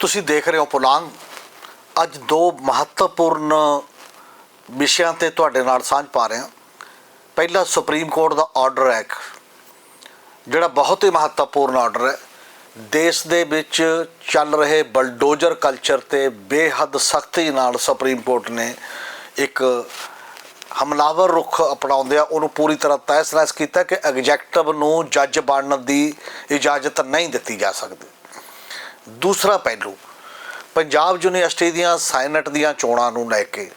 ਤੁਸੀਂ ਦੇਖ ਰਹੇ ਹੋ ਪੁਲਾਂਗ। ਅੱਜ ਦੋ ਮਹੱਤਵਪੂਰਨ ਵਿਸ਼ਿਆਂ ਤੇ ਤੁਹਾਡੇ ਨਾਲ ਸਾਂਝ ਪਾ ਰਹੇ ਹਾਂ। ਪਹਿਲਾ ਸੁਪਰੀਮ ਕੋਰਟ ਦਾ ਆਰਡਰ ਹੈ ਇੱਕ, ਜਿਹੜਾ ਬਹੁਤ ਹੀ ਮਹੱਤਵਪੂਰਨ ਆਰਡਰ ਹੈ। ਦੇਸ਼ ਦੇ ਵਿੱਚ ਚੱਲ ਰਹੇ ਬਲਡੋਜ਼ਰ ਕਲਚਰ ਤੇ ਬੇਹੱਦ ਸਖਤੀ ਨਾਲ ਸੁਪਰੀਮ ਕੋਰਟ ਨੇ ਇੱਕ ਹਮਲਾਵਰ ਰੁਖ ਅਪਣਾਉਂਦਿਆਂ ਉਹਨੂੰ ਪੂਰੀ ਤਰ੍ਹਾਂ ਤਹਿਸ-ਨਹਿਸ ਕੀਤਾ ਕਿ ਐਗਜੈਕਟਿਵ ਨੂੰ ਜੱਜ ਬਣਨ ਦੀ ਇਜਾਜ਼ਤ ਨਹੀਂ ਦਿੱਤੀ ਜਾ ਸਕਦੀ। ਦੂਸਰਾ ਪਹਿਲੂ, ਪੰਜਾਬ ਯੂਨੀਵਰਸਿਟੀ ਦੀਆਂ ਸਾਇਨਟ ਦੀਆਂ ਚੋਣਾਂ ਨੂੰ ਲੈ ਕੇ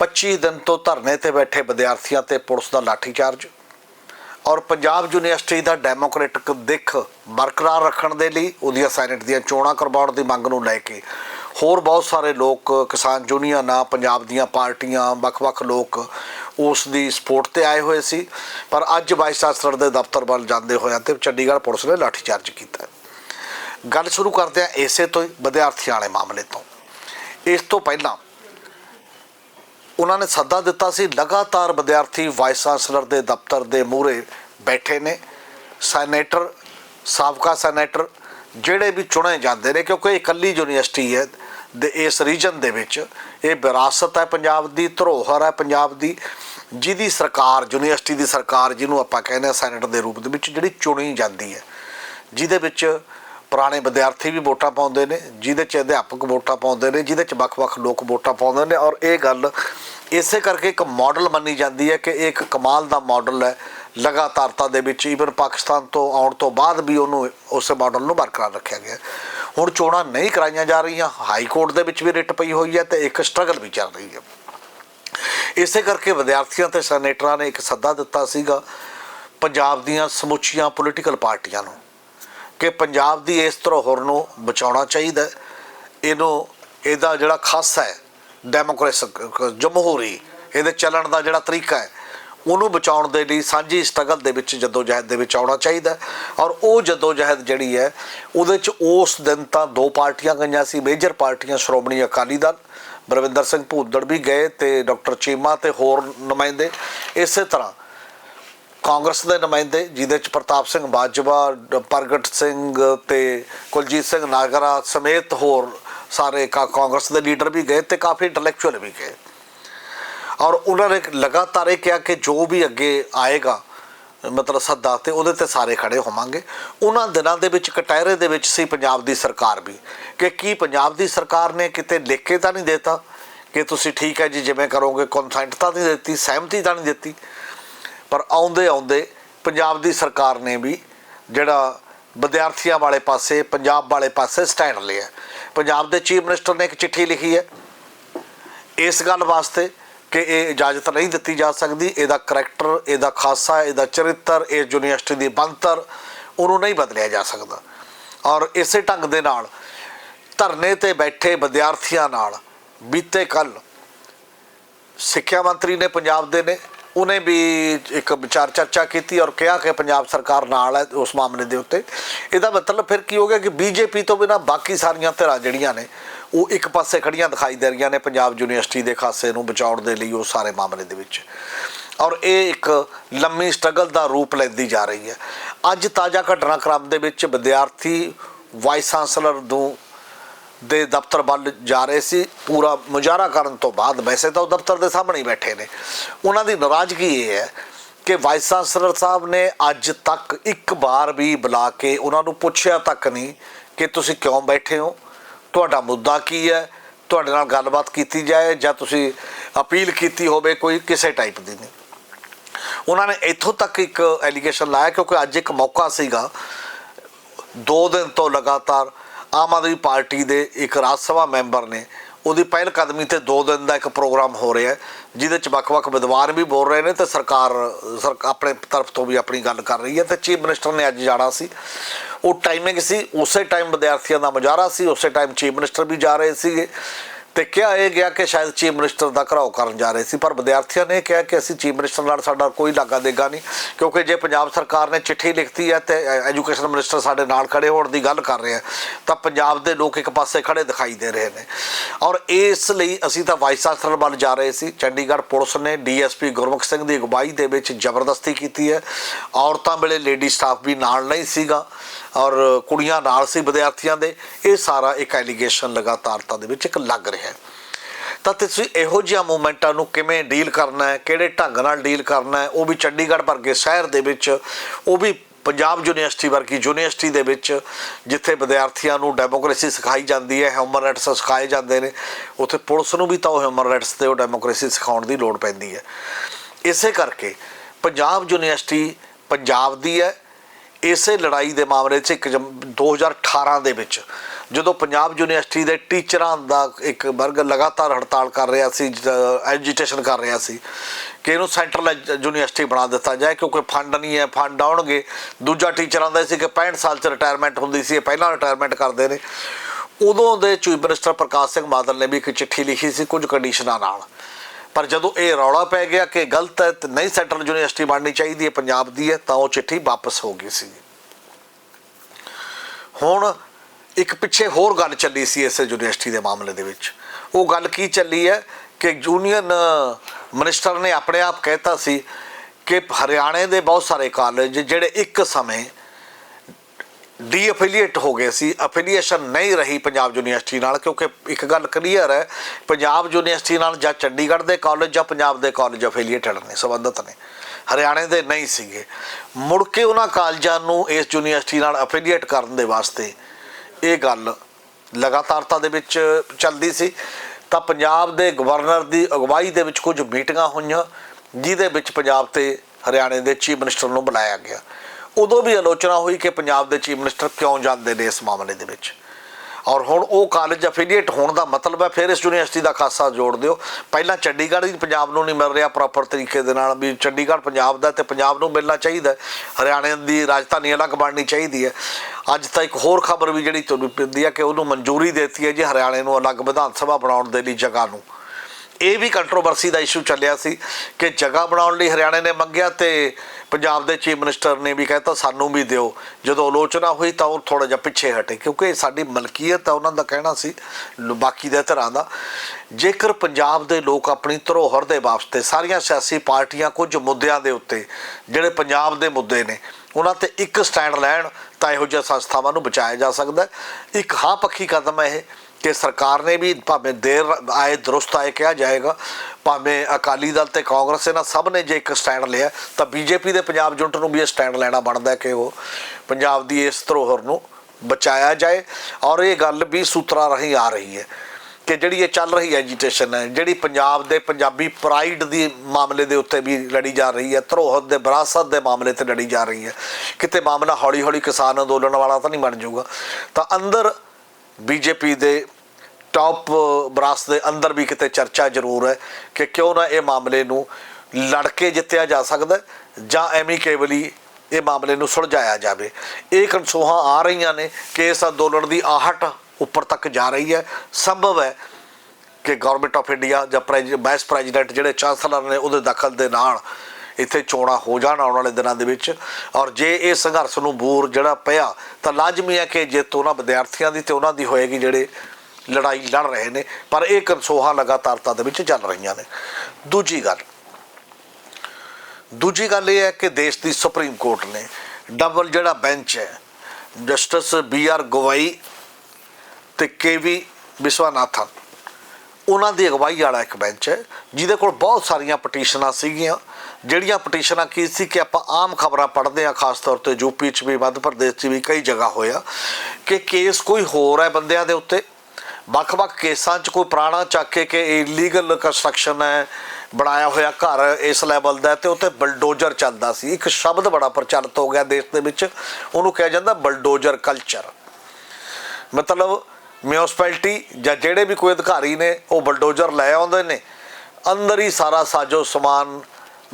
25 ਦਿਨ ਤੋਂ ਧਰਨੇ ਤੇ ਬੈਠੇ ਵਿਦਿਆਰਥੀਆਂ ਤੇ ਪੁਲਿਸ ਦਾ ਲਾਠੀਚਾਰਜ ਔਰ ਪੰਜਾਬ ਯੂਨੀਵਰਸਿਟੀ ਦਾ ਡੈਮੋਕ੍ਰੈਟਿਕ ਦਿੱਖ ਬਰਕਰਾਰ ਰੱਖਣ ਦੇ ਲਈ ਉਹਦੀਆਂ ਸਾਇਨਟ ਦੀਆਂ ਚੋਣਾਂ ਕਰਵਾਉਣ ਦੀ ਮੰਗ ਨੂੰ ਲੈ ਕੇ ਹੋਰ ਬਹੁਤ ਸਾਰੇ ਲੋਕ, ਕਿਸਾਨ ਯੂਨੀਅਨਾਂ, ਪੰਜਾਬ ਦੀਆਂ ਪਾਰਟੀਆਂ, ਵੱਖ-ਵੱਖ ਲੋਕ ਉਸ ਦੀ ਸਪੋਰਟ ਤੇ ਆਏ ਹੋਏ ਸੀ। ਪਰ ਅੱਜ ਵਾਈਸ ਚਾਂਸਲਰ ਦੇ ਦਫ਼ਤਰ ਵੱਲ ਜਾਂਦੇ ਹੋਇਆਂ ਤੇ ਚੰਡੀਗੜ੍ਹ ਪੁਲਿਸ ਨੇ ਲਾਠੀਚਾਰਜ ਕੀਤਾ। ਗੱਲ ਸ਼ੁਰੂ ਕਰਦੇ ਹਾਂ ਇਸੇ ਤੋਂ ਹੀ ਵਿਦਿਆਰਥੀਆਂ ਵਾਲੇ ਮਾਮਲੇ ਤੋਂ। ਇਸ ਤੋਂ ਪਹਿਲਾਂ ਉਹਨਾਂ ਨੇ ਸੱਦਾ ਦਿੱਤਾ ਸੀ, ਲਗਾਤਾਰ ਵਿਦਿਆਰਥੀ ਵਾਈਸ ਚਾਂਸਲਰ ਦੇ ਦਫ਼ਤਰ ਦੇ ਮੂਹਰੇ ਬੈਠੇ ਨੇ। ਸੈਨੇਟਰ ਸਾਬਕਾ ਸੈਨੇਟਰ ਜਿਹੜੇ ਵੀ ਚੁਣੇ ਜਾਂਦੇ ਨੇ, ਕਿਉਂਕਿ ਇਕੱਲੀ ਯੂਨੀਵਰਸਿਟੀ ਹੈ ਦੇ ਇਸ ਰੀਜਨ ਦੇ ਵਿੱਚ, ਇਹ ਵਿਰਾਸਤ ਹੈ ਪੰਜਾਬ ਦੀ, ਧਰੋਹਰ ਹੈ ਪੰਜਾਬ ਦੀ, ਜਿਹਦੀ ਸਰਕਾਰ, ਯੂਨੀਵਰਸਿਟੀ ਦੀ ਸਰਕਾਰ ਜਿਹਨੂੰ ਆਪਾਂ ਕਹਿੰਦੇ ਹਾਂ ਸੈਨੇਟ ਦੇ ਰੂਪ ਦੇ ਵਿੱਚ ਜਿਹੜੀ ਚੁਣੀ ਜਾਂਦੀ ਹੈ। ਜਿਹਦੇ ਵਿੱਚ ਪੁਰਾਣੇ ਵਿਦਿਆਰਥੀ ਵੀ ਵੋਟਾਂ ਪਾਉਂਦੇ ਨੇ, ਜਿਹਦੇ ਚ ਅਧਿਆਪਕ ਵੋਟਾਂ ਪਾਉਂਦੇ ਨੇ, ਜਿਹਦੇ ਚ ਵੱਖ-ਵੱਖ ਲੋਕ ਵੋਟਾਂ ਪਾਉਂਦੇ ਨੇ ਔਰ ਇਹ ਗੱਲ ਇਸੇ ਕਰਕੇ ਇੱਕ ਮਾਡਲ ਮੰਨੀ ਜਾਂਦੀ ਹੈ ਕਿ ਇਹ ਇੱਕ ਕਮਾਲ ਦਾ ਮਾਡਲ ਹੈ, ਲਗਾਤਾਰਤਾ ਦੇ ਵਿੱਚ ਈਵਨ ਪਾਕਿਸਤਾਨ ਤੋਂ ਆਉਣ ਤੋਂ ਬਾਅਦ ਵੀ ਉਹਨੂੰ ਉਸੇ ਮਾਡਲ ਨੂੰ ਬਰਕਰਾਰ ਰੱਖਿਆ ਗਿਆ। ਹੁਣ ਚੋਣਾਂ ਨਹੀਂ ਕਰਾਈਆਂ ਜਾ ਰਹੀਆਂ ਹਾਈ ਕੋਰਟ ਦੇ ਵਿੱਚ ਵੀ ਰਿਟ ਪਈ ਹੋਈ ਹੈ ਤੇ ਇੱਕ ਸਟਰਗਲ ਵੀ ਚੱਲ ਰਹੀ ਹੈ। ਇਸੇ ਕਰਕੇ ਵਿਦਿਆਰਥੀਆਂ ਤੇ ਸੈਨੇਟਰਾਂ ਨੇ ਇੱਕ ਸੱਦਾ ਦਿੱਤਾ ਸੀਗਾ, ਪੰਜਾਬ ਦੀਆਂ ਸਮੁੱਚੀਆਂ ਪੋਲੀਟੀਕਲ ਪਾਰਟੀਆਂ ਨੂੰ। ਕਿ ਪੰਜਾਬ ਦੀ ਇਸ ਧਰੋਹਰ ਨੂੰ ਬਚਾਉਣਾ ਚਾਹੀਦਾ ਇਹਨੂੰ, ਇਹਦਾ ਜਿਹੜਾ ਖਾਸ ਹੈ ਡੈਮੋਕ੍ਰੇਸਿਕ ਜਮਹੂਰੀ, ਇਹਦੇ ਚੱਲਣ ਦਾ ਜਿਹੜਾ ਤਰੀਕਾ ਹੈ, ਉਹਨੂੰ ਬਚਾਉਣ ਦੇ ਲਈ ਸਾਂਝੀ ਸਟਰਗਲ ਦੇ ਵਿੱਚ ਜਦੋਜਹਿਦ ਦੇ ਵਿੱਚ ਆਉਣਾ ਚਾਹੀਦਾ ਔਰ ਉਹ ਜਦੋਜਹਿਦ ਜਿਹੜੀ ਹੈ, ਉਹਦੇ ਚ ਉਸ ਦਿਨ ਤਾਂ ਦੋ ਪਾਰਟੀਆਂ ਗਈਆਂ ਸੀ, ਮੇਜਰ ਪਾਰਟੀਆਂ ਸ਼੍ਰੋਮਣੀ ਅਕਾਲੀ ਦਲ ਬਰਵਿੰਦਰ ਸਿੰਘ ਭੂਦੜ ਵੀ ਗਏ ਤੇ ਡਾਕਟਰ ਚੀਮਾ ਤੇ ਹੋਰ ਨੁਮਾਇੰਦੇ। ਇਸੇ ਤਰ੍ਹਾਂ ਕਾਂਗਰਸ ਦੇ ਨੁਮਾਇੰਦੇ ਜਿਹਦੇ ਚ ਪ੍ਰਤਾਪ ਸਿੰਘ ਬਾਜਵਾ, ਪ੍ਰਗਟ ਸਿੰਘ ਤੇ ਕੁਲਜੀਤ ਸਿੰਘ ਨਾਗਰਾ ਸਮੇਤ ਹੋਰ ਸਾਰੇ ਕਾ- ਕਾਂਗਰਸ ਦੇ ਲੀਡਰ ਵੀ ਗਏ ਤੇ ਕਾਫੀ ਇੰਟੈਲੈਕਚੁਅਲ ਵੀ ਗਏ। ਔਰ ਉਹਨਾਂ ਨੇ ਲਗਾਤਾਰ ਇਹ ਕਿਹਾ ਕਿ ਜੋ ਵੀ ਅੱਗੇ ਆਏਗਾ, ਮਤਲਬ ਸੱਦਾ, ਤੇ ਉਹਦੇ ਤੇ ਸਾਰੇ ਖੜੇ ਹੋਵਾਂਗੇ। ਉਹਨਾਂ ਦਿਨਾਂ ਦੇ ਵਿੱਚ ਕਟਹਿਰੇ ਦੇ ਵਿੱਚ ਸੀ ਪੰਜਾਬ ਦੀ ਸਰਕਾਰ ਵੀ, ਕਿ ਕੀ ਪੰਜਾਬ ਦੀ ਸਰਕਾਰ ਨੇ ਕਿਤੇ ਲਿਖ ਕੇ ਤਾਂ ਨਹੀਂ ਦਿੱਤਾ, ਕਿ ਤੁਸੀਂ ਠੀਕ ਹੈ ਜੀ, ਜਿਵੇਂ ਕਰੋਗੇ ਕੰਸੈਂਟ ਤਾਂ ਨਹੀਂ ਦਿੱਤੀ, ਸਹਿਮਤੀ ਤਾਂ ਨਹੀਂ ਦਿੱਤੀ। ਪਰ ਆਉਂਦੇ ਆਉਂਦੇ ਪੰਜਾਬ ਦੀ ਸਰਕਾਰ ਨੇ ਵੀ ਜਿਹੜਾ ਵਿਦਿਆਰਥੀਆਂ ਵਾਲੇ ਪਾਸੇ, ਪੰਜਾਬ ਵਾਲੇ ਪਾਸੇ ਸਟੈਂਡ ਲਿਆ ਪੰਜਾਬ ਦੇ ਚੀਫ ਮਿਨਿਸਟਰ ਨੇ ਇੱਕ ਚਿੱਠੀ ਲਿਖੀ ਹੈ। ਇਸ ਗੱਲ ਵਾਸਤੇ ਕਿ ਇਹ ਇਜਾਜ਼ਤ ਨਹੀਂ ਦਿੱਤੀ ਜਾ ਸਕਦੀ। ਇਹਦਾ ਕਰੈਕਟਰ ਇਹਦਾ ਖਾਸਾ, ਇਹਦਾ ਚਰਿੱਤਰ ਇਸ ਯੂਨੀਵਰਸਿਟੀ ਦੀ ਬੰਤਰ ਉਹਨੂੰ ਨਹੀਂ ਬਦਲਿਆ ਜਾ ਸਕਦਾ। ਔਰ ਇਸੇ ਢੰਗ ਦੇ ਨਾਲ ਧਰਨੇ ਤੇ ਬੈਠੇ ਵਿਦਿਆਰਥੀਆਂ ਨਾਲ ਬੀਤੇ ਕੱਲ ਸਿੱਖਿਆ ਮੰਤਰੀ ਨੇ, ਪੰਜਾਬ ਦੇ ਨੇ ਉਹਨੇ ਵੀ ਇੱਕ ਵਿਚਾਰ ਚਰਚਾ ਕੀਤੀ ਔਰ ਕਿਹਾ ਕਿ ਪੰਜਾਬ ਸਰਕਾਰ ਨਾਲ ਹੈ ਉਸ ਮਾਮਲੇ ਦੇ ਉੱਤੇ। ਇਹਦਾ ਮਤਲਬ ਫਿਰ ਕੀ ਹੋ ਗਿਆ ਕਿ ਬੀਜੇਪੀ ਤੋਂ ਬਿਨਾ ਬਾਕੀ ਸਾਰੀਆਂ ਧਿਰਾਂ ਜਿਹੜੀਆਂ ਨੇ, ਉਹ ਇੱਕ ਪਾਸੇ ਖੜੀਆਂ ਦਿਖਾਈ ਦੇ ਰਹੀਆਂ ਨੇ ਪੰਜਾਬ ਯੂਨੀਵਰਸਿਟੀ ਦੇ ਖਾਸੇ ਨੂੰ ਬਚਾਉਣ ਦੇ ਲਈ ਉਹ ਸਾਰੇ ਮਾਮਲੇ ਦੇ ਵਿੱਚ। ਔਰ ਇਹ ਇੱਕ ਲੰਮੀ ਸਟਰਗਲ ਦਾ ਰੂਪ ਲੈਂਦੀ ਜਾ ਰਹੀ ਹੈ। ਅੱਜ ਤਾਜ਼ਾ ਘਟਨਾਕ੍ਰਮ ਦੇ ਵਿੱਚ ਵਿਦਿਆਰਥੀ, ਵਾਈਸ ਚਾਂਸਲਰ ਨੂੰ ਦੇ ਦਫ਼ਤਰ ਵੱਲ ਜਾ ਰਹੇ ਸੀ, ਪੂਰਾ ਮੁਜ਼ਾਹਰਾ ਕਰਨ ਤੋਂ ਬਾਅਦ ਵੈਸੇ ਤਾਂ ਉਹ ਦਫ਼ਤਰ ਦੇ ਸਾਹਮਣੇ ਹੀ ਬੈਠੇ ਨੇ। ਉਹਨਾਂ ਦੀ ਨਾਰਾਜ਼ਗੀ ਇਹ ਹੈ ਕਿ ਵਾਈਸ ਚਾਂਸਲਰ ਸਾਹਿਬ ਨੇ ਅੱਜ ਤੱਕ ਇੱਕ ਵਾਰ ਵੀ ਬੁਲਾ ਕੇ ਉਹਨਾਂ ਨੂੰ ਪੁੱਛਿਆ ਤੱਕ ਨਹੀਂ ਕਿ ਤੁਸੀਂ ਕਿਉਂ ਬੈਠੇ ਹੋ? ਤੁਹਾਡਾ ਮੁੱਦਾ ਕੀ ਹੈ? ਤੁਹਾਡੇ ਨਾਲ ਗੱਲਬਾਤ ਕੀਤੀ ਜਾਏ ਜਾਂ ਤੁਸੀਂ ਅਪੀਲ ਕੀਤੀ ਹੋਵੇ ਕੋਈ ਕਿਸੇ ਟਾਈਪ ਦੀ ਨਹੀਂ। ਉਹਨਾਂ ਨੇ ਇੱਥੋਂ ਤੱਕ ਇੱਕ ਐਲੀਗੇਸ਼ਨ ਲਾਇਆ ਕਿਉਂਕਿ ਅੱਜ ਇੱਕ ਮੌਕਾ ਸੀਗਾ। ਦੋ ਦਿਨ ਤੋਂ ਲਗਾਤਾਰ ਆਮ ਆਦਮੀ ਪਾਰਟੀ ਦੇ ਇੱਕ ਰਾਜ ਸਭਾ ਮੈਂਬਰ ਨੇ। ਉਹਦੀ ਪਹਿਲ ਕਦਮੀ ਤੇ ਦੋ ਦਿਨ ਦਾ ਇੱਕ ਪ੍ਰੋਗਰਾਮ ਹੋ ਰਿਹਾ ਹੈ, ਜਿਹਦੇ ਚ ਵੱਖ-ਵੱਖ ਵਿਦਵਾਨ ਵੀ ਬੋਲ ਰਹੇ ਨੇ ਤੇ ਸਰਕਾਰ ਸਰ- ਆਪਣੇ ਤਰਫ ਤੋਂ ਵੀ ਆਪਣੀ ਗੱਲ ਕਰ ਰਹੀ ਹੈ ਤੇ ਚੀਫ ਮਿਨਿਸਟਰ ਨੇ ਅੱਜ ਜਾਣਾ ਸੀ। ਉਹ ਟਾਈਮਿੰਗ ਸੀ, ਉਸੇ ਟਾਈਮ ਵਿਦਿਆਰਥੀਆਂ ਦਾ ਮੁਜ਼ਾਹਰਾ ਸੀ, ਉਸੇ ਟਾਈਮ ਚੀਫ ਮਿਨਿਸਟਰ ਵੀ ਜਾ ਰਹੇ ਸੀਗੇ। ਤੇ ਕਿਹਾ ਇਹ ਗਿਆ ਕਿ ਸ਼ਾਇਦ ਚੀਫ ਮਿਨਿਸਟਰ ਦਾ ਘਰਾਓ ਕਰਨ ਜਾ ਰਹੇ ਸੀ, ਪਰ ਵਿਦਿਆਰਥੀਆਂ ਨੇ ਕਿਹਾ ਕਿ ਅਸੀਂ ਚੀਫ ਮਿਨਿਸਟਰ ਨਾਲ ਸਾਡਾ ਕੋਈ ਲਾਗਾ ਦੇਗਾ ਨਹੀਂ, ਕਿਉਂਕਿ ਜੇ ਪੰਜਾਬ ਸਰਕਾਰ ਨੇ ਚਿੱਠੀ ਲਿਖਤੀ ਹੈ ਤੇ ਐਜੂਕੇਸ਼ਨ ਮਿਨਿਸਟਰ ਸਾਡੇ ਨਾਲ ਖੜੇ ਹੋਣ ਦੀ ਗੱਲ ਕਰ ਰਹੇ ਆ ਤਾਂ ਪੰਜਾਬ ਦੇ ਲੋਕ ਇੱਕ ਪਾਸੇ ਖੜੇ ਦਿਖਾਈ ਦੇ ਰਹੇ ਨੇ। ਔਰ ਇਸ ਲਈ ਅਸੀਂ ਤਾਂ ਵਾਈਸ ਚਾਂਸਲਰ ਵੱਲ ਜਾ ਰਹੇ ਸੀ, ਚੰਡੀਗੜ੍ਹ ਪੁਲਿਸ ਨੇ ਡੀਐਸਪੀ ਗੁਰਮੁਖ ਸਿੰਘ ਦੀ ਅਗਵਾਈ ਦੇ ਵਿੱਚ ਜ਼ਬਰਦਸਤੀ ਕੀਤੀ ਹੈ, ਔਰਤਾਂ ਵੇਲੇ ਲੇਡੀ ਸਟਾਫ ਵੀ ਨਾਲ ਨਹੀਂ ਸੀਗਾ। ਔਰ ਕੁੜੀਆਂ ਨਾਲ ਸੀ ਵਿਦਿਆਰਥੀਆਂ ਦੇ, ਇਹ ਸਾਰਾ ਇੱਕ ਐਲੀਗੇਸ਼ਨ ਲਗਾਤਾਰਤਾ ਦੇ ਵਿੱਚ ਇੱਕ ਲੱਗ ਰਿਹਾ ਹੈ। ਤਾਂ ਤੁਸੀਂ ਇਹੋ ਜਿਹਾ ਮੂਵਮੈਂਟਾਂ ਨੂੰ ਕਿਵੇਂ ਡੀਲ ਕਰਨਾ ਹੈ, ਕਿਹੜੇ ਢੰਗ ਨਾਲ ਡੀਲ ਕਰਨਾ ਹੈ, ਉਹ ਵੀ ਚੰਡੀਗੜ੍ਹ ਵਰਗੇ ਸ਼ਹਿਰ ਦੇ ਵਿੱਚ, ਉਹ ਵੀ ਪੰਜਾਬ ਯੂਨੀਵਰਸਿਟੀ ਵਰਗੀ ਯੂਨੀਵਰਸਿਟੀ ਦੇ ਵਿੱਚ, ਜਿੱਥੇ ਵਿਦਿਆਰਥੀਆਂ ਨੂੰ ਡੈਮੋਕ੍ਰੇਸੀ ਸਿਖਾਈ ਜਾਂਦੀ ਹੈ ਹਿਊਮਨ ਰਾਈਟਸ ਸਿਖਾਏ ਜਾਂਦੇ ਨੇ, ਉੱਥੇ ਪੁਲਿਸ ਨੂੰ ਵੀ ਤਾਂ ਉਹ ਹਿਊਮਨ ਰਾਈਟਸ ਤੇ ਉਹ ਡੈਮੋਕ੍ਰੇਸੀ ਸਿਖਾਉਣ ਦੀ ਲੋੜ ਪੈਂਦੀ ਹੈ। ਇਸੇ ਕਰਕੇ ਪੰਜਾਬ ਯੂਨੀਵਰਸਿਟੀ ਪੰਜਾਬ ਦੀ ਹੈ ਇਸੇ ਲੜਾਈ ਦੇ ਮਾਮਲੇ 'ਚ ਇੱਕ ਜਮ- 2018 ਦੇ ਵਿੱਚ ਜਦੋਂ ਪੰਜਾਬ ਯੂਨੀਵਰਸਿਟੀ ਦੇ ਟੀਚਰਾਂ ਦਾ ਇੱਕ ਵਰਗ ਲਗਾਤਾਰ ਹੜਤਾਲ ਕਰ ਰਿਹਾ ਸੀ ਐਜੀਟੇਸ਼ਨ ਕਰ ਰਿਹਾ ਸੀ ਕਿ ਇਹਨੂੰ ਸੈਂਟਰਲ ਯੂਨੀਵਰਸਿਟੀ ਬਣਾ ਦਿੱਤਾ ਜਾਏ ਕਿਉਂਕਿ ਫੰਡ ਨਹੀਂ ਹੈ, ਫੰਡ ਆਉਣਗੇ। ਦੂਜਾ ਟੀਚਰਾਂ ਦਾ ਸੀ ਕਿ 65 ਸਾਲ 'ਚ ਰਿਟਾਇਰਮੈਂਟ ਹੁੰਦੀ ਸੀ, ਇਹ ਪਹਿਲਾਂ ਰਿਟਾਇਰਮੈਂਟ ਕਰਦੇ ਨੇ। ਉਦੋਂ ਦੇ ਚੀਫ ਮਿਨਿਸਟਰ ਪ੍ਰਕਾਸ਼ ਸਿੰਘ ਬਾਦਲ ਨੇ ਵੀ ਇੱਕ ਚਿੱਠੀ ਲਿਖੀ ਸੀ ਕੁਝ ਕੰਡੀਸ਼ਨਾਂ ਨਾਲ। ਪਰ ਜਦੋਂ ਇਹ ਰੌਲਾ ਪੈ ਗਿਆ ਕਿ ਗਲਤ ਹੈ ਤੇ ਨਹੀਂ ਸੈਂਟਰਲ ਯੂਨੀਵਰਸਿਟੀ ਬਣਨੀ ਚਾਹੀਦੀ ਹੈ, ਪੰਜਾਬ ਦੀ ਹੈ, ਤਾਂ ਉਹ ਚਿੱਠੀ ਵਾਪਸ ਹੋ ਗਈ ਸੀ। ਹੁਣ ਇੱਕ ਪਿੱਛੇ ਹੋਰ ਗੱਲ ਚੱਲੀ ਸੀ ਇਸ ਯੂਨੀਵਰਸਿਟੀ ਦੇ ਮਾਮਲੇ ਦੇ ਵਿੱਚ। ਉਹ ਗੱਲ ਕੀ ਚੱਲੀ ਹੈ ਕਿ ਯੂਨੀਅਨ ਮਿਨਿਸਟਰ ਨੇ ਆਪਣੇ ਆਪ ਕਹਿਤਾ ਸੀ ਕਿ ਹਰਿਆਣੇ ਦੇ ਬਹੁਤ ਸਾਰੇ ਕਾਲਜ ਜਿਹੜੇ ਇੱਕ ਸਮੇਂ ਡੀ ਅਫੀਲੀਏਟ ਹੋ ਗਏ ਸੀ ਅਫੀਲੀਏਸ਼ਨ ਨਹੀਂ ਰਹੀ ਪੰਜਾਬ ਯੂਨੀਵਰਸਿਟੀ ਨਾਲ, ਕਿਉਂਕਿ ਇੱਕ ਗੱਲ ਕਲੀਅਰ ਹੈ, ਪੰਜਾਬ ਯੂਨੀਵਰਸਿਟੀ ਨਾਲ ਜਾਂ ਚੰਡੀਗੜ੍ਹ ਦੇ ਕਾਲਜ ਜਾਂ ਪੰਜਾਬ ਦੇ ਕਾਲਜ ਅਫੀਲੀਏਟਡ ਨੇ, ਸੰਬੰਧਿਤ ਨੇ, ਹਰਿਆਣੇ ਦੇ ਨਹੀਂ ਸੀਗੇ। ਮੁੜ ਕੇ ਉਹਨਾਂ ਕਾਲਜਾਂ ਨੂੰ ਇਸ ਯੂਨੀਵਰਸਿਟੀ ਨਾਲ ਅਫੀਲੀਏਟ ਕਰਨ ਦੇ ਵਾਸਤੇ ਇਹ ਗੱਲ ਲਗਾਤਾਰਤਾ ਦੇ ਵਿੱਚ ਚੱਲਦੀ ਸੀ। ਤਾਂ ਪੰਜਾਬ ਦੇ ਗਵਰਨਰ ਦੀ ਅਗਵਾਈ ਦੇ ਵਿੱਚ ਕੁਝ ਮੀਟਿੰਗਾਂ ਹੋਈਆਂ, ਜਿਹਦੇ ਵਿੱਚ ਪੰਜਾਬ ਤੇ ਹਰਿਆਣੇ ਦੇ ਚੀਫ ਮਿਨਿਸਟਰ ਨੂੰ ਬੁਲਾਇਆ ਗਿਆ। ਉਦੋਂ ਵੀ ਆਲੋਚਨਾ ਹੋਈ ਕਿ ਪੰਜਾਬ ਦੇ ਚੀਫ ਮਿਨਿਸਟਰ ਕਿਉਂ ਜਾਂਦੇ ਨੇ ਇਸ ਮਾਮਲੇ ਦੇ ਵਿੱਚ। ਔਰ ਹੁਣ ਉਹ ਕਾਲਜ ਅਫੀਲੀਏਟ ਹੋਣ ਦਾ ਮਤਲਬ ਹੈ, ਫਿਰ ਇਸ ਯੂਨੀਵਰਸਿਟੀ ਦਾ ਖਾਸਾ ਜੋੜ ਦਿਓ। ਪਹਿਲਾਂ ਚੰਡੀਗੜ੍ਹ ਹੀ ਪੰਜਾਬ ਨੂੰ ਨਹੀਂ ਮਿਲ ਰਿਹਾ ਪ੍ਰੋਪਰ ਤਰੀਕੇ ਦੇ ਨਾਲ, ਵੀ ਚੰਡੀਗੜ੍ਹ ਪੰਜਾਬ ਦਾ ਤੇ ਪੰਜਾਬ ਨੂੰ ਮਿਲਣਾ ਚਾਹੀਦਾ ਹਰਿਆਣੇ ਦੀ ਰਾਜਧਾਨੀ ਅਲੱਗ ਬਣਨੀ ਚਾਹੀਦੀ ਹੈ। ਅੱਜ ਤਾਂ ਇੱਕ ਹੋਰ ਖਬਰ ਵੀ ਜਿਹੜੀ ਤੁਹਾਨੂੰ ਪੈਂਦੀ ਹੈ ਕਿ ਉਹਨੂੰ ਮਨਜ਼ੂਰੀ ਦਿੱਤੀ ਹੈ ਜੀ, ਹਰਿਆਣੇ ਨੂੰ ਅਲੱਗ ਵਿਧਾਨ ਸਭਾ ਬਣਾਉਣ ਦੇ ਲਈ ਜਗ੍ਹਾ ਨੂੰ। ਇਹ ਵੀ ਕੰਟਰੋਵਰਸੀ ਦਾ ਇਸ਼ੂ ਚੱਲਿਆ ਸੀ ਕਿ ਜਗ੍ਹਾ ਬਣਾਉਣ ਲਈ ਹਰਿਆਣੇ ਨੇ ਮੰਗਿਆ ਤੇ ਪੰਜਾਬ ਦੇ ਚੀਫ ਮਿਨਿਸਟਰ ਨੇ ਵੀ ਕਹਿਤਾ, ਸਾਨੂੰ ਵੀ ਦਿਓ। ਜਦੋਂ ਆਲੋਚਨਾ ਹੋਈ ਤਾਂ ਉਹ ਥੋੜਾ ਜਿਹਾ ਪਿੱਛੇ ਹਟੇ, ਕਿਉਂਕਿ ਸਾਡੀ ਮਲਕੀਅਤ ਹੈ ਉਹਨਾਂ ਦਾ ਕਹਿਣਾ ਸੀ ਬਾਕੀ ਦੇ ਤਰ੍ਹਾਂ ਦਾ। ਜੇਕਰ ਪੰਜਾਬ ਦੇ ਲੋਕ ਆਪਣੀ ਧਰੋਹਰ ਦੇ ਵਾਸਤੇ ਸਾਰੀਆਂ ਸਿਆਸੀ ਪਾਰਟੀਆਂ ਕੁਝ ਮੁੱਦਿਆਂ ਦੇ ਉੱਤੇ, ਜਿਹੜੇ ਪੰਜਾਬ ਦੇ ਮੁੱਦੇ ਨੇ, ਉਹਨਾਂ ਤੇ ਇੱਕ ਸਟੈਂਡ ਲੈਣ ਤਾਂ ਇਹੋ ਜਿਹੀਆਂ ਸੰਸਥਾਵਾਂ ਨੂੰ ਬਚਾਇਆ ਜਾ ਸਕਦਾ ਇੱਕ ਹਾਂ ਪੱਖੀ ਕਦਮ ਹੈ ਇਹ ਕਿ ਸਰਕਾਰ ਨੇ ਵੀ ਭਾਵੇਂ ਦੇਰ ਆਏ ਦਰੁਸਤ ਆਏ ਕਿਹਾ ਜਾਏਗਾ, ਭਾਵੇਂ ਅਕਾਲੀ ਦਲ ਤੇ ਕਾਂਗਰਸ ਇਹਨਾਂ ਸਭ ਨੇ ਜੇ ਇੱਕ ਸਟੈਂਡ ਲਿਆ, ਤਾਂ ਬੀਜੇਪੀ ਦੇ ਪੰਜਾਬ ਜੁੰਟ ਨੂੰ ਵੀ ਇਹ ਸਟੈਂਡ ਲੈਣਾ ਬਣਦਾ ਕਿ ਉਹ ਪੰਜਾਬ ਦੀ ਇਸ ਧਰੋਹਰ ਨੂੰ ਬਚਾਇਆ ਜਾਏ। ਔਰ ਇਹ ਗੱਲ ਵੀ ਸੂਤਰਾਂ ਰਹੀ ਆ ਰਹੀ ਹੈ ਕਿ ਜਿਹੜੀ ਇਹ ਚੱਲ ਰਹੀ ਐਜੀਟੇਸ਼ਨ ਹੈ, ਜਿਹੜੀ ਪੰਜਾਬ ਦੇ ਪੰਜਾਬੀ ਪ੍ਰਾਈਡ ਦੀ ਮਾਮਲੇ ਦੇ ਉੱਤੇ ਵੀ ਲੜੀ ਜਾ ਰਹੀ ਹੈ, ਧਰੋਹਰ ਦੇ, ਵਿਰਾਸਤ ਦੇ ਮਾਮਲੇ ਤੇ ਲੜੀ ਜਾ ਰਹੀ ਹੈ, ਕਿਤੇ ਮਾਮਲਾ ਹੌਲੀ ਹੌਲੀ ਕਿਸਾਨ ਅੰਦੋਲਨ ਵਾਲਾ ਤਾਂ ਨਹੀਂ ਬਣ ਜਾਊਗਾ। ਤਾਂ ਅੰਦਰ ਬੀਜੇਪੀ ਦੇ ਟਾਪ ਬਰਾਸ ਦੇ ਅੰਦਰ ਵੀ ਕਿਤੇ ਚਰਚਾ ਜ਼ਰੂਰ ਹੈ ਕਿ ਕਿਉਂ ਨਾ ਇਹ ਮਾਮਲੇ ਨੂੰ ਲੜ ਕੇ ਜਿੱਤਿਆ ਜਾ ਸਕਦਾ ਜਾਂ ਐਮੀਕੇਬਲੀ ਇਹ ਮਾਮਲੇ ਨੂੰ ਸੁਲਝਾਇਆ ਜਾਵੇ। ਇਹ ਕਨਸੋਹਾਂ ਆ ਰਹੀਆਂ ਨੇ ਕਿ ਇਸ ਅੰਦੋਲਨ ਦੀ ਆਹਟ ਉੱਪਰ ਤੱਕ ਜਾ ਰਹੀ ਹੈ। ਸੰਭਵ ਹੈ ਕਿ ਗਵਰਨਮੈਂਟ ਆਫ ਇੰਡੀਆ ਜਾਂ ਵਾਈਸ ਪ੍ਰੈਜ਼ੀਡੈਂਟ ਜਿਹੜੇ ਚਾਂਸਲਰ ਨੇ ਉਹਦੇ ਦਖਲ ਦੇ ਨਾਲ ਇੱਥੇ ਚੋਣਾਂ ਹੋ ਜਾਣ ਆਉਣ ਵਾਲੇ ਦਿਨਾਂ ਦੇ ਵਿੱਚ ਔਰ ਜੇ ਇਹ ਸੰਘਰਸ਼ ਨੂੰ ਬੂਰ ਜਿਹੜਾ ਪਿਆ ਤਾਂ ਲਾਜ਼ਮੀ ਹੈ ਕਿ ਜਿੱਤ ਉਹਨਾਂ ਵਿਦਿਆਰਥੀਆਂ ਦੀ ਤੇ ਉਹਨਾਂ ਦੀ ਹੋਏਗੀ ਜਿਹੜੇ ਲੜਾਈ ਲੜ ਰਹੇ ਨੇ, ਪਰ ਇਹ ਕਨਸੋਹਾਂ ਲਗਾਤਾਰਤਾ ਦੇ ਵਿੱਚ ਚੱਲ ਰਹੀਆਂ ਨੇ। ਦੂਜੀ ਗੱਲ ਦੂਜੀ ਗੱਲ ਇਹ ਹੈ ਕਿ ਦੇਸ਼ ਦੀ ਸੁਪਰੀਮ ਕੋਰਟ ਨੇ ਡਬਲ ਜਿਹੜਾ ਬੈਂਚ ਹੈ, ਜਸਟਿਸ ਬੀ ਆਰ ਗਵਾਈ ਤੇ ਕੇ ਵੀ ਵਿਸ਼ਵਾਨਾਥਨ, ਉਹਨਾਂ ਦੀ ਅਗਵਾਈ ਵਾਲਾ ਇੱਕ ਬੈਂਚ ਹੈ, ਜਿਹਦੇ ਕੋਲ ਬਹੁਤ ਸਾਰੀਆਂ ਪਟੀਸ਼ਨਾਂ ਸੀਗੀਆਂ, ਜਿਹੜੀਆਂ ਪਟੀਸ਼ਨਾਂ ਕੀ ਸੀ ਕਿ ਆਪਾਂ ਆਮ ਖਬਰਾਂ ਪੜ੍ਹਦੇ ਆ ਖਾਸ ਤੌਰ ਤੇ ਯੂਪੀ 'ਚ ਵੀ, ਮੱਧ ਪ੍ਰਦੇਸ਼ 'ਚ ਵੀ, ਕਈ ਜਗ੍ਹਾ ਹੋਇਆ ਕਿ ਕੇਸ ਕੋਈ ਹੋਰ ਹੈ ਬੰਦਿਆਂ ਦੇ ਉੱਤੇ। ਵੱਖ-ਵੱਖ ਕੇਸਾਂ 'ਚ ਕੋਈ ਪੁਰਾਣਾ ਚੱਕ ਕੇ ਕਿ ਇਲੀਗਲ ਕੰਸਟਰਕਸ਼ਨ ਹੈ, ਬਣਾਇਆ ਹੋਇਆ ਘਰ ਇਸ ਲੈਵਲ ਦਾ ਹੈ ਤੇ ਉੱਤੇ ਬਲਡੋਜ਼ਰ ਚੱਲਦਾ ਸੀ। ਇੱਕ ਸ਼ਬਦ ਬੜਾ ਪ੍ਰਚਲਿਤ ਹੋ ਗਿਆ ਦੇਸ਼ ਦੇ ਵਿੱਚ, ਉਹਨੂੰ ਕਿਹਾ ਜਾਂਦਾ ਬਲਡੋਜ਼ਰ ਕਲਚਰ ਮਤਲਬ ਮਿਊਨਿਸਪੈਲਿਟੀ ਜਾਂ ਜਿਹੜੇ ਵੀ ਕੋਈ ਅਧਿਕਾਰੀ ਨੇ, ਉਹ ਬਲਡੋਜ਼ਰ ਲੈ ਆਉਂਦੇ ਨੇ। ਅੰਦਰ ਹੀ ਸਾਰਾ ਸਾਜੋ ਸਮਾਨ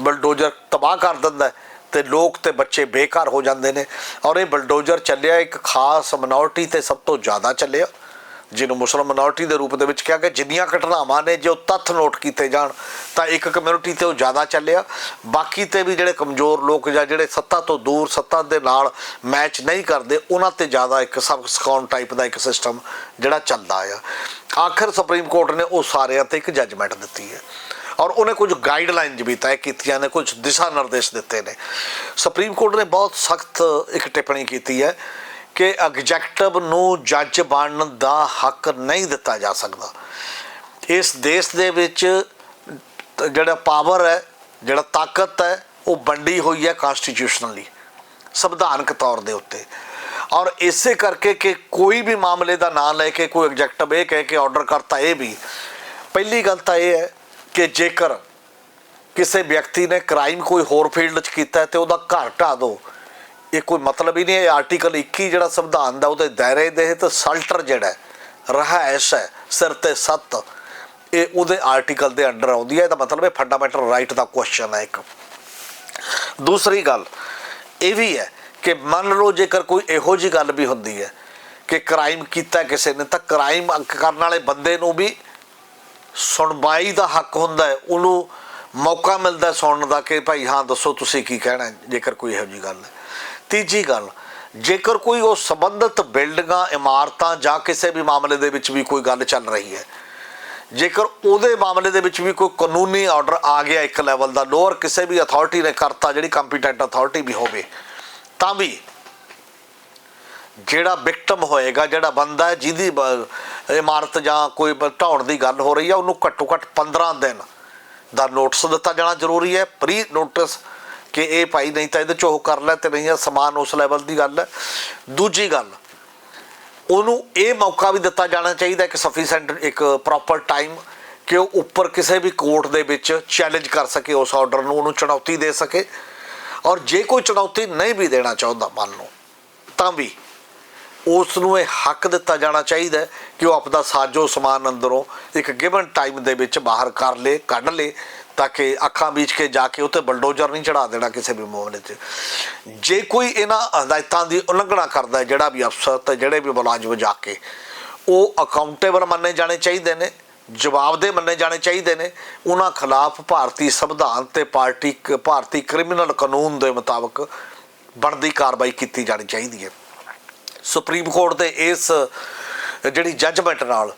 ਬਲਡੋਜ਼ਰ ਤਬਾਹ ਕਰ ਦਿੰਦਾ ਹੈ ਤੇ ਲੋਕ ਤੇ ਬੱਚੇ ਬੇਘਰ ਹੋ ਜਾਂਦੇ ਨੇ। ਔਰ ਇਹ ਬਲਡੋਜ਼ਰ ਚੱਲਿਆ ਇੱਕ ਖਾਸ ਮਿਨੋਰਟੀ ਤੇ ਸਭ ਤੋਂ ਜ਼ਿਆਦਾ ਚੱਲਿਆ। ਜਿਹਨੂੰ ਮੁਸਲਮਾਨ ਮਿਨੋਰਟੀ ਦੇ ਰੂਪ ਦੇ ਵਿੱਚ ਕਿਹਾ ਕਿ ਜਿੰਨੀਆਂ ਘਟਨਾਵਾਂ ਨੇ ਜੋ ਤੱਥ ਨੋਟ ਕੀਤੇ ਜਾਣ, ਤਾਂ ਇੱਕ ਕਮਿਊਨਿਟੀ ਤੇ ਉਹ ਜ਼ਿਆਦਾ ਚੱਲਿਆ। ਬਾਕੀ ਤੇ ਵੀ ਜਿਹੜੇ ਕਮਜ਼ੋਰ ਲੋਕ ਜਾਂ ਜਿਹੜੇ ਸੱਤਾ ਤੋਂ ਦੂਰ, ਸੱਤਾ ਦੇ ਨਾਲ ਮੈਚ ਨਹੀਂ ਕਰਦੇ, ਉਹਨਾਂ ਤੇ ਜ਼ਿਆਦਾ ਇੱਕ ਸਬਕ ਸਿਖਾਉਣ ਟਾਈਪ ਦਾ ਇੱਕ ਸਿਸਟਮ ਜਿਹੜਾ ਚੱਲਦਾ ਆ। ਆਖਰ ਸੁਪਰੀਮ ਕੋਰਟ ਨੇ ਉਹ ਸਾਰਿਆਂ ਤੇ ਇੱਕ ਜੱਜਮੈਂਟ ਦਿੱਤੀ ਹੈ। ਔਰ ਉਹਨੇ ਕੁਝ ਗਾਈਡਲਾਈਨ ਵੀ ਤੈਅ ਕੀਤੀਆਂ ਨੇ, ਕੁਝ ਦਿਸ਼ਾ ਨਿਰਦੇਸ਼ ਦਿੱਤੇ ਨੇ। ਸੁਪਰੀਮ ਕੋਰਟ ਨੇ ਬਹੁਤ ਸਖਤ ਇੱਕ ਟਿੱਪਣੀ ਕੀਤੀ ਹੈ ਕਿ ਐਗਜ਼ੈਕਟਿਵ ਨੂੰ ਜੱਜ ਬਣਨ ਦਾ ਹੱਕ ਨਹੀਂ ਦਿੱਤਾ ਜਾ ਸਕਦਾ। ਇਸ ਦੇਸ਼ ਦੇ ਵਿੱਚ ਜਿਹੜਾ ਪਾਵਰ ਹੈ, ਜਿਹੜਾ ਤਾਕਤ ਹੈ, ਉਹ ਵੰਡੀ ਹੋਈ ਹੈ ਕਨਸਟੀਟਿਊਸ਼ਨਲੀ ਸੰਵਿਧਾਨਕ ਤੌਰ ਦੇ ਉੱਤੇ। ਔਰ ਇਸੇ ਕਰਕੇ ਕਿ ਕੋਈ ਵੀ ਮਾਮਲੇ ਦਾ ਨਾਂ ਲੈ ਕੇ ਕੋਈ ਐਗਜ਼ੈਕਟਿਵ ਇਹ ਕਹਿ ਕੇ ਆਰਡਰ ਕਰਤਾ ਇਹ ਵੀ, ਪਹਿਲੀ ਗੱਲ ਤਾਂ ਇਹ ਹੈ ਕਿ ਜੇਕਰ ਕਿਸੇ ਵਿਅਕਤੀ ਨੇ ਕ੍ਰਾਈਮ ਕੋਈ ਹੋਰ ਫੀਲਡ 'ਚ ਕੀਤਾ ਹੈ ਤੇ ਉਹਦਾ ਘਰ ਢਾ ਦਿਓ ਇਹ ਕੋਈ ਮਤਲਬ ਹੀ ਨਹੀਂ ਹੈ ਇਹ ਆਰਟੀਕਲ 21 ਜਿਹੜਾ ਸੰਵਿਧਾਨ ਦਾ ਉਹਦੇ ਦਾਇਰੇ ਦੇ ਤੇ ਸਲਟਰ ਜਿਹੜਾ ਹੈ, ਰਹਾਇਸ਼ ਹੈ ਸਿਰ ਤੇ ਸੱਤ ਇਹ ਉਹਦੇ ਆਰਟੀਕਲ ਦੇ ਅੰਡਰ ਆਉਂਦੀ ਹੈ ਇਹਦਾ ਮਤਲਬ ਹੈ ਫੰਡਾਮੈਂਟਲ ਰਾਈਟ ਦਾ ਕੁਐਸਚਨ ਹੈ ਇੱਕ। ਦੂਸਰੀ ਗੱਲ ਇਹ ਵੀ ਹੈ ਕਿ ਮੰਨ ਲਓ ਜੇਕਰ ਕੋਈ ਇਹੋ ਜੀ ਗੱਲ ਵੀ ਹੁੰਦੀ ਹੈ ਕਿ ਕ੍ਰਾਈਮ ਕੀਤਾ ਕਿਸੇ ਨੇ ਤਾਂ ਕ੍ਰਾਈਮ ਕਰਨ ਵਾਲੇ ਬੰਦੇ ਨੂੰ ਵੀ ਸੁਣਵਾਈ ਦਾ ਹੱਕ ਹੁੰਦਾ ਹੈ। ਉਹਨੂੰ ਮੌਕਾ ਮਿਲਦਾ ਸੁਣਨ ਦਾ ਕਿ ਭਾਈ ਹਾਂ ਦੱਸੋ ਤੁਸੀਂ ਕੀ ਕਹਿਣਾ ਜੇਕਰ ਕੋਈ ਇਹੋ ਜੀ ਗੱਲ ਹੈ। ਤੀਜੀ ਗੱਲ, ਜੇਕਰ ਕੋਈ ਉਹ ਸੰਬੰਧਿਤ ਬਿਲਡਿੰਗਾਂ, ਇਮਾਰਤਾਂ ਜਾਂ ਕਿਸੇ ਵੀ ਮਾਮਲੇ ਦੇ ਵਿੱਚ ਵੀ ਕੋਈ ਗੱਲ ਚੱਲ ਰਹੀ ਹੈ, ਜੇਕਰ ਉਹਦੇ ਮਾਮਲੇ ਦੇ ਵਿੱਚ ਵੀ ਕੋਈ ਕਾਨੂੰਨੀ ਆਰਡਰ ਆ ਗਿਆ ਇੱਕ ਲੈਵਲ ਦਾ ਲੋਅਰ ਕਿਸੇ ਵੀ ਅਥਾਰਟੀ ਨੇ ਕਰਤਾ, ਜਿਹੜੀ ਕੰਪੀਟੈਂਟ ਅਥਾਰਟੀ ਵੀ ਹੋਵੇ, ਤਾਂ ਵੀ ਜਿਹੜਾ ਵਿਕਟਮ ਹੋਏਗਾ, ਜਿਹੜਾ ਬੰਦਾ ਹੈ, ਜਿਹਦੀ ਇਮਾਰਤ ਜਾਂ ਕੋਈ ਬ- ਢਾਉਣ ਦੀ ਗੱਲ ਹੋ ਰਹੀ ਹੈ, ਉਹਨੂੰ ਘੱਟੋ ਘੱਟ 15 ਦਿਨ ਦਾ ਨੋਟਿਸ ਦਿੱਤਾ ਜਾਣਾ ਜ਼ਰੂਰੀ ਹੈ। ਪ੍ਰੀ ਨੋਟਿਸ ਕਿ ਇਹ ਭਾਈ ਨਹੀਂ ਤਾਂ ਇਹਦੇ ਚ ਉਹ ਕਰ ਲੈ ਤੇ ਨਹੀਂ ਆ ਸਮਾਨ ਉਸ ਲੈਵਲ ਦੀ ਗੱਲ ਹੈ। ਦੂਜੀ ਗੱਲ, ਉਹਨੂੰ ਇਹ ਮੌਕਾ ਵੀ ਦਿੱਤਾ ਜਾਣਾ ਚਾਹੀਦਾ ਕਿ ਸਫੀਸ਼ੀਐਂਟ ਇੱਕ ਪ੍ਰੋਪਰ ਟਾਈਮ ਕਿ ਉਹ ਉੱਪਰ ਕਿਸੇ ਵੀ ਕੋਰਟ ਦੇ ਵਿੱਚ ਚੈਲੰਜ ਕਰ ਸਕੇ, ਉਸ ਆਰਡਰ ਨੂੰ, ਉਹਨੂੰ ਚੁਣੌਤੀ ਦੇ ਸਕੇ। ਔਰ ਜੇ ਕੋਈ ਚੁਣੌਤੀ ਨਹੀਂ ਵੀ ਦੇਣਾ ਚਾਹੁੰਦਾ ਮੰਨ ਲਓ ਤਾਂ ਵੀ ਉਸ ਨੂੰ ਇਹ ਹੱਕ ਦਿੱਤਾ ਜਾਣਾ ਚਾਹੀਦਾ ਕਿ ਉਹ ਆਪਦਾ ਸਾਜੋ ਸਮਾਨ ਅੰਦਰੋਂ ਇੱਕ ਗਿਵਨ ਟਾਈਮ ਦੇ ਵਿੱਚ ਬਾਹਰ ਕਰ ਲੇ, ਕੱਢ ਲੇ। ਤਾਂ ਕਿ ਅੱਖਾਂ ਵਿੱਚ ਕੇ ਜਾ ਕੇ ਉੱਥੇ ਬਲਡੋਜ਼ਰ ਨਹੀਂ ਚੜਾ ਦੇਣਾ ਕਿਸੇ ਵੀ ਮਾਮਲੇ 'ਚ। ਜੇ ਕੋਈ ਇਹਨਾਂ ਹਦਾਇਤਾਂ ਦੀ ਉਲੰਘਣਾ ਕਰਦਾ ਜਿਹੜਾ ਵੀ ਅਫਸਰ ਤੇ ਜਿਹੜੇ ਵੀ ਮੁਲਾਜ਼ਮ ਜਾ ਕੇ, ਉਹ ਅਕਾਊਂਟੇਬਲ ਮੰਨੇ ਜਾਣੇ ਚਾਹੀਦੇ ਨੇ, ਜਵਾਬਦੇਹ ਮੰਨੇ ਜਾਣੇ ਚਾਹੀਦੇ ਨੇ। ਉਹਨਾਂ ਖਿਲਾਫ ਭਾਰਤੀ ਸੰਵਿਧਾਨ ਤੇ ਪਾਰਟੀ ਭਾਰਤੀ ਕ੍ਰਿਮੀਨਲ ਕਾਨੂੰਨ ਦੇ ਮੁਤਾਬਕ ਬਣਦੀ ਕਾਰਵਾਈ ਕੀਤੀ ਜਾਣੀ ਚਾਹੀਦੀ ਹੈ। ਸੁਪਰੀਮ ਕੋਰਟ ਦੇ ਇਸ, ਜਿਹੜੀ ਜੱਜਮੈਂਟ ਨਾਲ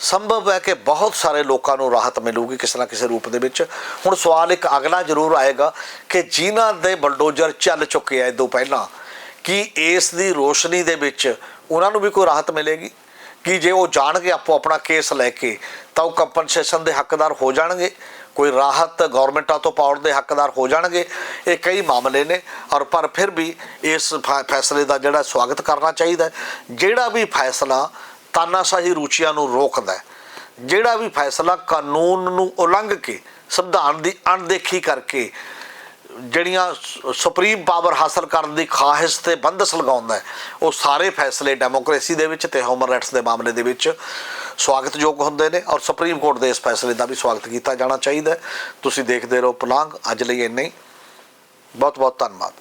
ਸੰਭਵ ਹੈ ਕਿ ਬਹੁਤ ਸਾਰੇ ਲੋਕਾਂ ਨੂੰ ਰਾਹਤ ਮਿਲੂਗੀ ਕਿਸੇ ਨਾ ਕਿਸੇ ਰੂਪ ਦੇ ਵਿੱਚ। ਹੁਣ ਸਵਾਲ ਇੱਕ ਅਗਲਾ ਜ਼ਰੂਰ ਆਏਗਾ ਕਿ ਜਿਨ੍ਹਾਂ ਦੇ ਬਲਡੋਜ਼ਰ ਚੱਲ ਚੁੱਕੇ ਆ ਇਦੋਂ ਪਹਿਲਾਂ, ਕੀ ਇਸ ਦੀ ਰੋਸ਼ਨੀ ਦੇ ਵਿੱਚ ਉਹਨਾਂ ਨੂੰ ਵੀ ਕੋਈ ਰਾਹਤ ਮਿਲੇਗੀ? ਕਿ ਜੇ ਉਹ ਜਾਣਗੇ, ਆਪੋ ਆਪਣਾ ਕੇਸ ਲੈ ਕੇ, ਤਾਂ ਉਹ ਕੰਪਨਸੇਸ਼ਨ ਦੇ ਹੱਕਦਾਰ ਹੋ ਜਾਣਗੇ? ਕੋਈ ਰਾਹਤ ਗਵਰਨਮੈਂਟਾਂ ਤੋਂ ਪਾਉਣ ਦੇ ਹੱਕਦਾਰ ਹੋ ਜਾਣਗੇ? ਇਹ ਕਈ ਮਾਮਲੇ ਨੇ ਔਰ ਪਰ ਫਿਰ ਵੀ ਇਸ ਫੈਸਲੇ ਦਾ ਜਿਹੜਾ ਸਵਾਗਤ ਕਰਨਾ ਚਾਹੀਦਾ ਜਿਹੜਾ ਵੀ ਫੈਸਲਾ ਤਾਨਾਸ਼ਾਹੀ ਰੁਚੀਆਂ ਨੂੰ ਰੋਕਦਾ ਹੈ। ਜਿਹੜਾ ਵੀ ਫੈਸਲਾ ਕਾਨੂੰਨ ਨੂੰ ਉਲੰਘ ਕੇ, ਸੰਵਿਧਾਨ ਦੀ ਅਣਦੇਖੀ ਕਰਕੇ ਜਿਹੜੀਆਂ ਸੁਪਰੀਮ ਪਾਵਰ ਹਾਸਲ ਕਰਨ ਦੀ ਖਾਹਿਸ਼ ਤੇ ਬੰਦਸ਼ ਲਗਾਉਂਦਾ ਉਹ ਸਾਰੇ ਫੈਸਲੇ ਡੈਮੋਕ੍ਰੇਸੀ ਦੇ ਵਿੱਚ ਤੇ ਹਿਊਮਨ ਰਾਈਟਸ ਦੇ ਮਾਮਲੇ ਦੇ ਵਿੱਚ ਸਵਾਗਤਯੋਗ ਹੁੰਦੇ ਨੇ ਔਰ ਸੁਪਰੀਮ ਕੋਰਟ ਦੇ ਇਸ ਫੈਸਲੇ ਦਾ ਵੀ ਸਵਾਗਤ ਕੀਤਾ ਜਾਣਾ ਚਾਹੀਦਾ ਤੁਸੀਂ ਦੇਖਦੇ ਰਹੋ ਪਲਾਂਗ। ਅੱਜ ਲਈ ਇੰਨਾ ਹੀ। ਬਹੁਤ ਬਹੁਤ ਧੰਨਵਾਦ।